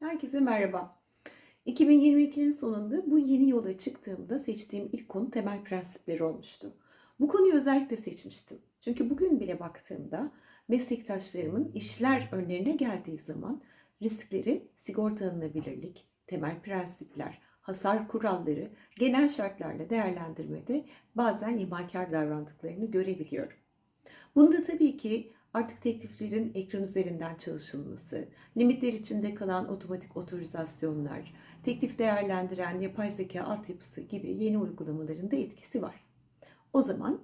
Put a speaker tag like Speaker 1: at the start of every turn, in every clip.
Speaker 1: Herkese merhaba. 2022'nin sonunda bu yeni yola çıktığımda seçtiğim ilk konu temel prensipleri olmuştu. Bu konuyu özellikle seçmiştim. Çünkü bugün bile baktığımda meslektaşlarımın işler önlerine geldiği zaman riskleri, sigorta alınabilirlik, temel prensipler, hasar kuralları, genel şartlarla değerlendirmede bazen imakar davrandıklarını görebiliyorum. Bunda tabii ki artık tekliflerin ekran üzerinden çalışılması, limitler içinde kalan otomatik otorizasyonlar, teklif değerlendiren yapay zeka altyapısı gibi yeni uygulamaların da etkisi var. O zaman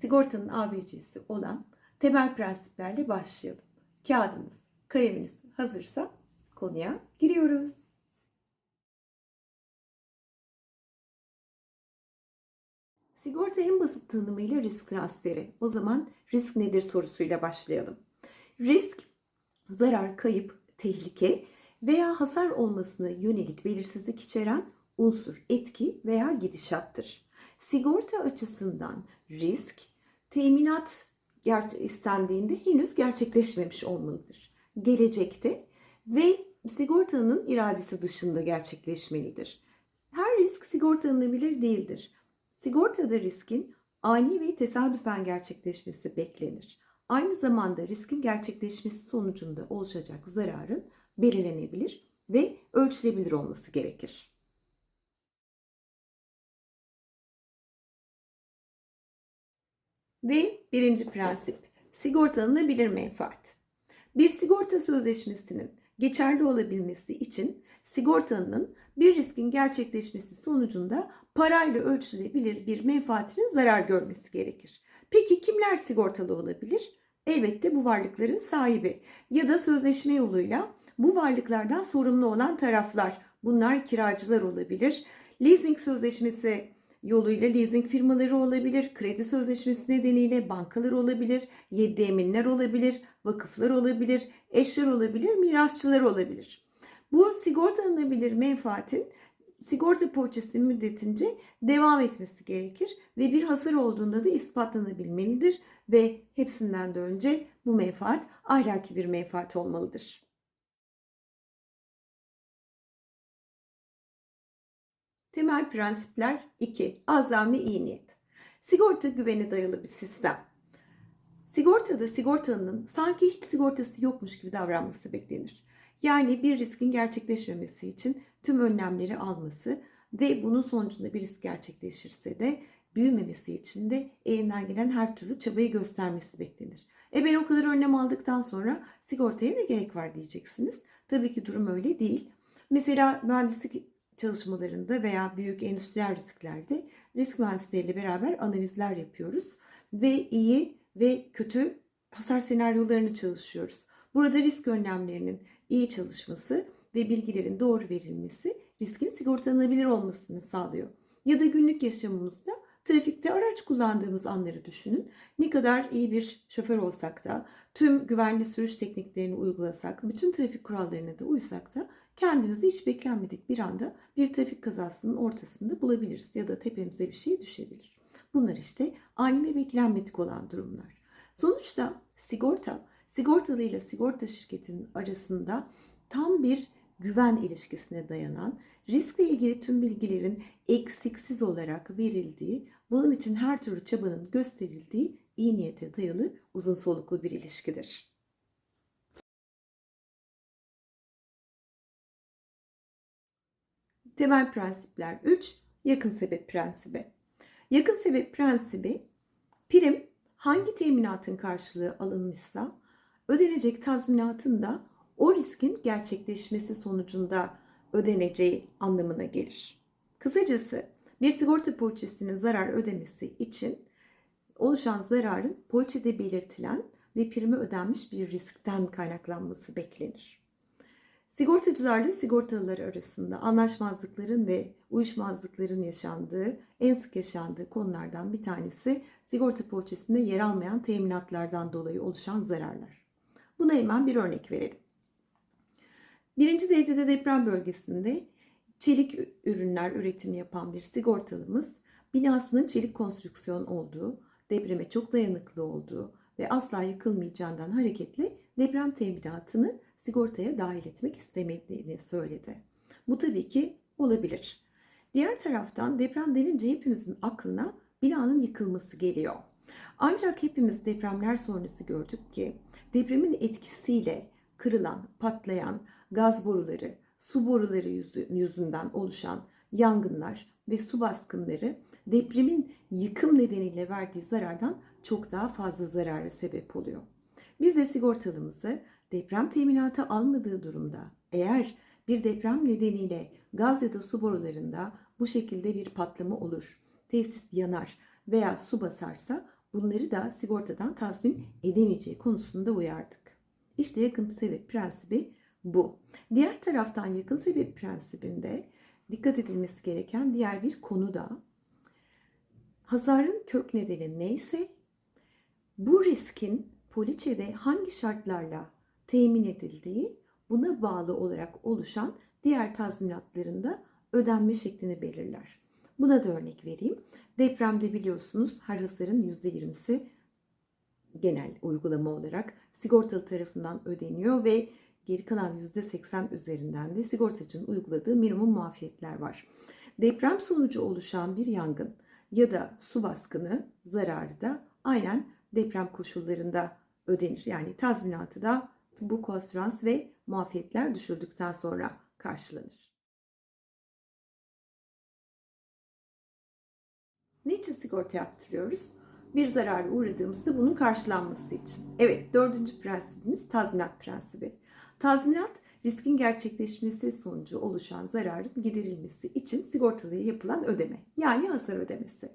Speaker 1: sigortanın ABC'si olan temel prensiplerle başlayalım. Kağıdınız, kaleminiz hazırsa konuya giriyoruz. Sigorta en basit tanımıyla risk transferi. O zaman risk nedir sorusuyla başlayalım. Risk, zarar, kayıp, tehlike veya hasar olmasına yönelik belirsizlik içeren unsur, etki veya gidişattır. Sigorta açısından risk, teminat istendiğinde henüz gerçekleşmemiş olmalıdır. Gelecekte ve sigortanın iradesi dışında gerçekleşmelidir. Her risk sigortalanabilir değildir. Sigortada riskin ani ve tesadüfen gerçekleşmesi beklenir. Aynı zamanda riskin gerçekleşmesi sonucunda oluşacak zararın belirlenebilir ve ölçülebilir olması gerekir. Ve birinci prensip, sigortalanabilir menfaat. Bir sigorta sözleşmesinin geçerli olabilmesi için sigortanın bir riskin gerçekleşmesi sonucunda parayla ölçülebilir bir menfaatinin zarar görmesi gerekir. Peki kimler sigortalı olabilir? Elbette bu varlıkların sahibi ya da sözleşme yoluyla bu varlıklardan sorumlu olan taraflar. Bunlar kiracılar olabilir. Leasing sözleşmesi yoluyla leasing firmaları olabilir, kredi sözleşmesi nedeniyle bankalar olabilir, yeddi eminler olabilir, vakıflar olabilir, eşler olabilir, mirasçılar olabilir. Bu sigortalanabilir menfaatin sigorta poliçesi müddetince devam etmesi gerekir ve bir hasar olduğunda da ispatlanabilmelidir ve hepsinden de önce bu menfaat ahlaki bir menfaat olmalıdır. Temel prensipler 2. Azam ve iyi niyet. Sigorta güvene dayalı bir sistem. Sigortada sigortalının sanki hiç sigortası yokmuş gibi davranması beklenir. Yani bir riskin gerçekleşmemesi için tüm önlemleri alması ve bunun sonucunda bir risk gerçekleşirse de büyümemesi için de elinden gelen her türlü çabayı göstermesi beklenir. E ben o kadar önlem aldıktan sonra sigortaya ne gerek var diyeceksiniz. Tabii ki durum öyle değil. Mesela mühendislik çalışmalarında veya büyük endüstriyel risklerde risk mühendisleriyle beraber analizler yapıyoruz ve iyi ve kötü hasar senaryolarını çalışıyoruz. Burada risk önlemlerinin iyi çalışması ve bilgilerin doğru verilmesi riskin sigortalanabilir olmasını sağlıyor. Ya da günlük yaşamımızda trafikte araç kullandığımız anları düşünün. Ne kadar iyi bir şoför olsak da, tüm güvenli sürüş tekniklerini uygulasak, bütün trafik kurallarına da uysak da kendimizi hiç beklenmedik bir anda bir trafik kazasının ortasında bulabiliriz ya da tepemize bir şey düşebilir. Bunlar işte ani ve beklenmedik olan durumlar. Sonuçta sigorta, sigortalı ile sigorta şirketinin arasında tam bir güven ilişkisine dayanan, riskle ilgili tüm bilgilerin eksiksiz olarak verildiği, bunun için her türlü çabanın gösterildiği iyi niyete dayalı uzun soluklu bir ilişkidir. Temel prensipler 3. Yakın sebep prensibi. Yakın sebep prensibi prim hangi teminatın karşılığı alınmışsa ödenecek tazminatın da o riskin gerçekleşmesi sonucunda ödeneceği anlamına gelir. Kısacası bir sigorta poliçesinin zarar ödemesi için oluşan zararın poliçede belirtilen ve primi ödenmiş bir riskten kaynaklanması beklenir. Sigortacılarla sigortalılar arasında anlaşmazlıkların ve uyuşmazlıkların yaşandığı, en sık yaşandığı konulardan bir tanesi sigorta poliçesinde yer almayan teminatlardan dolayı oluşan zararlar. Buna hemen bir örnek verelim. Birinci derecede deprem bölgesinde çelik ürünler üretimi yapan bir sigortalımız binasının çelik konstrüksiyon olduğu, depreme çok dayanıklı olduğu ve asla yıkılmayacağından hareketle deprem teminatını sigortaya dahil etmek istemediğini söyledi. Bu tabii ki olabilir. Diğer taraftan deprem denince hepimizin aklına binanın yıkılması geliyor. Ancak hepimiz depremler sonrası gördük ki depremin etkisiyle kırılan, patlayan gaz boruları, su boruları yüzünden oluşan yangınlar ve su baskınları depremin yıkım nedeniyle verdiği zarardan çok daha fazla zarara sebep oluyor. Biz de sigortalımızı deprem teminatı almadığı durumda eğer bir deprem nedeniyle gaz ya da su borularında bu şekilde bir patlama olur, tesis yanar veya su basarsa bunları da sigortadan tazmin edemeyeceği konusunda uyardık. İşte yakın sebep prensibi bu. Diğer taraftan yakın sebep prensibinde dikkat edilmesi gereken diğer bir konu da hasarın kök nedeni neyse bu riskin poliçede hangi şartlarla temin edildiği buna bağlı olarak oluşan diğer tazminatlarında ödenme şeklini belirler. Buna da örnek vereyim. Depremde biliyorsunuz her hasarın %20'si genel uygulama olarak sigortalı tarafından ödeniyor ve geri kalan %80 üzerinden de sigortacının uyguladığı minimum muafiyetler var. Deprem sonucu oluşan bir yangın ya da su baskını zararı da aynen deprem koşullarında ödenir. Yani tazminatı da bu konstrans ve muafiyetler düşürdükten sonra karşılanır. Niçin sigorta yaptırıyoruz? Bir zarara uğradığımızda bunun karşılanması için. Evet, dördüncü prensibimiz tazminat prensibi. Tazminat, riskin gerçekleşmesi sonucu oluşan zararın giderilmesi için sigortalıya yapılan ödeme. Yani hasar ödemesi.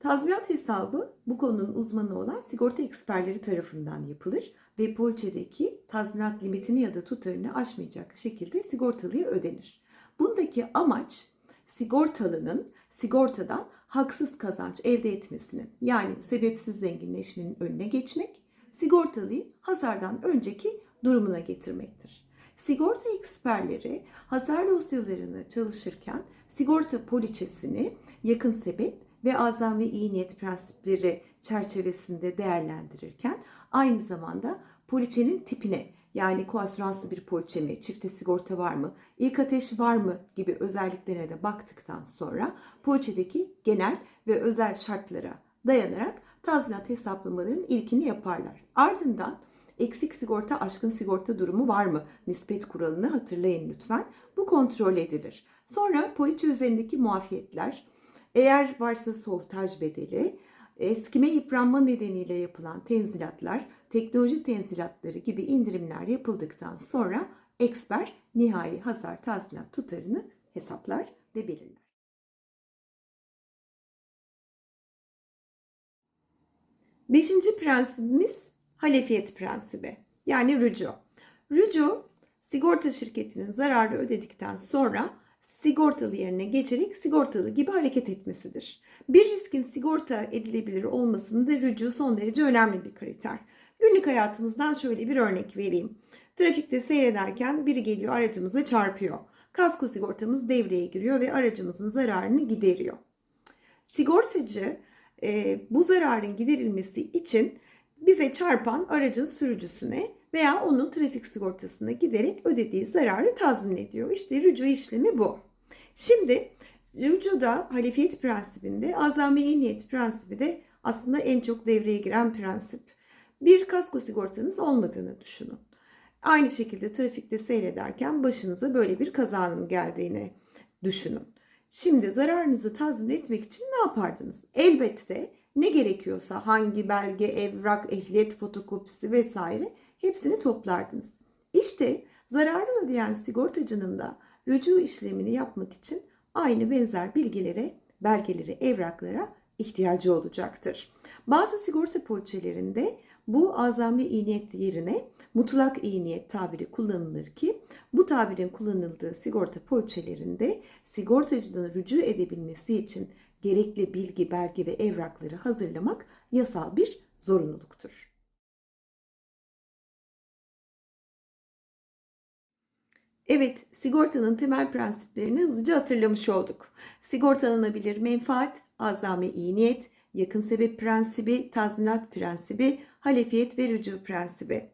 Speaker 1: Tazminat hesabı bu konunun uzmanı olan sigorta eksperleri tarafından yapılır ve poliçedeki tazminat limitini ya da tutarını aşmayacak şekilde sigortalıya ödenir. Bundaki amaç sigortalının sigortadan haksız kazanç elde etmesinin yani sebepsiz zenginleşmenin önüne geçmek, sigortalıyı hasardan önceki durumuna getirmektir. Sigorta eksperleri hasar dosyalarını çalışırken sigorta poliçesini yakın sebep ve azam ve iyi niyet prensipleri çerçevesinde değerlendirirken aynı zamanda poliçenin tipine yani koasüranslı bir poliçe mi, çifte sigorta var mı, ilk ateş var mı gibi özelliklerine de baktıktan sonra poliçedeki genel ve özel şartlara dayanarak tazminat hesaplamalarının ilkini yaparlar. Ardından eksik sigorta, aşkın sigorta durumu var mı? Nispet kuralını hatırlayın lütfen. Bu kontrol edilir. Sonra poliçe üzerindeki muafiyetler, eğer varsa soğutaj bedeli, eskime yıpranma nedeniyle yapılan tenzilatlar, teknoloji tenzilatları gibi indirimler yapıldıktan sonra eksper nihai hasar tazminat tutarını hesaplar ve belirler. Beşinci prensibimiz halefiyet prensibi yani rücu. Rücu sigorta şirketinin zararı ödedikten sonra sigortalı yerine geçerek sigortalı gibi hareket etmesidir. Bir riskin sigorta edilebilir olmasının da rücu son derece önemli bir kriter. Günlük hayatımızdan şöyle bir örnek vereyim. Trafikte seyrederken biri geliyor aracımıza çarpıyor. Kasko sigortamız devreye giriyor ve aracımızın zararını gideriyor. Sigortacı e, bu zararın giderilmesi için bize çarpan aracın sürücüsüne veya onun trafik sigortasına giderek ödediği zararı tazmin ediyor. İşte rücu işlemi bu. Şimdi rücuda halifiyet prensibinde azami niyet prensibi de aslında en çok devreye giren prensip. Bir kasko sigortanız olmadığını düşünün. Aynı şekilde trafikte seyrederken başınıza böyle bir kazanın geldiğini düşünün. Şimdi zararınızı tazmin etmek için ne yapardınız? Elbette ne gerekiyorsa hangi belge, evrak, ehliyet fotokopisi vesaire hepsini toplardınız. İşte zararı ödeyen sigortacının da rücu işlemini yapmak için aynı benzer bilgilere, belgelere, evraklara ihtiyacı olacaktır. Bazı sigorta poliçelerinde bu azami iyi niyet yerine mutlak iyi niyet tabiri kullanılır ki bu tabirin kullanıldığı sigorta poliçelerinde sigortacının rücu edebilmesi için gerekli bilgi, belge ve evrakları hazırlamak yasal bir zorunluluktur. Evet, sigortanın temel prensiplerini hızlıca hatırlamış olduk. Sigortalanabilir menfaat, azami iyi niyet, yakın sebep prensibi, tazminat prensibi, halefiyet ve rücu prensibi.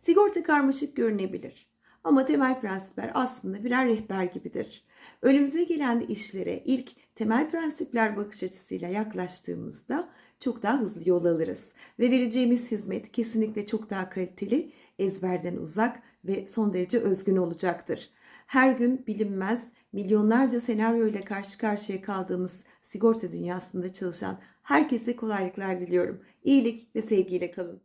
Speaker 1: Sigorta karmaşık görünebilir. Ama temel prensipler aslında birer rehber gibidir. Önümüze gelen işlere ilk temel prensipler bakış açısıyla yaklaştığımızda çok daha hızlı yol alırız. Ve vereceğimiz hizmet kesinlikle çok daha kaliteli, ezberden uzak ve son derece özgün olacaktır. Her gün bilinmez milyonlarca senaryo ile karşı karşıya kaldığımız sigorta dünyasında çalışan herkese kolaylıklar diliyorum. İyilik ve sevgiyle kalın.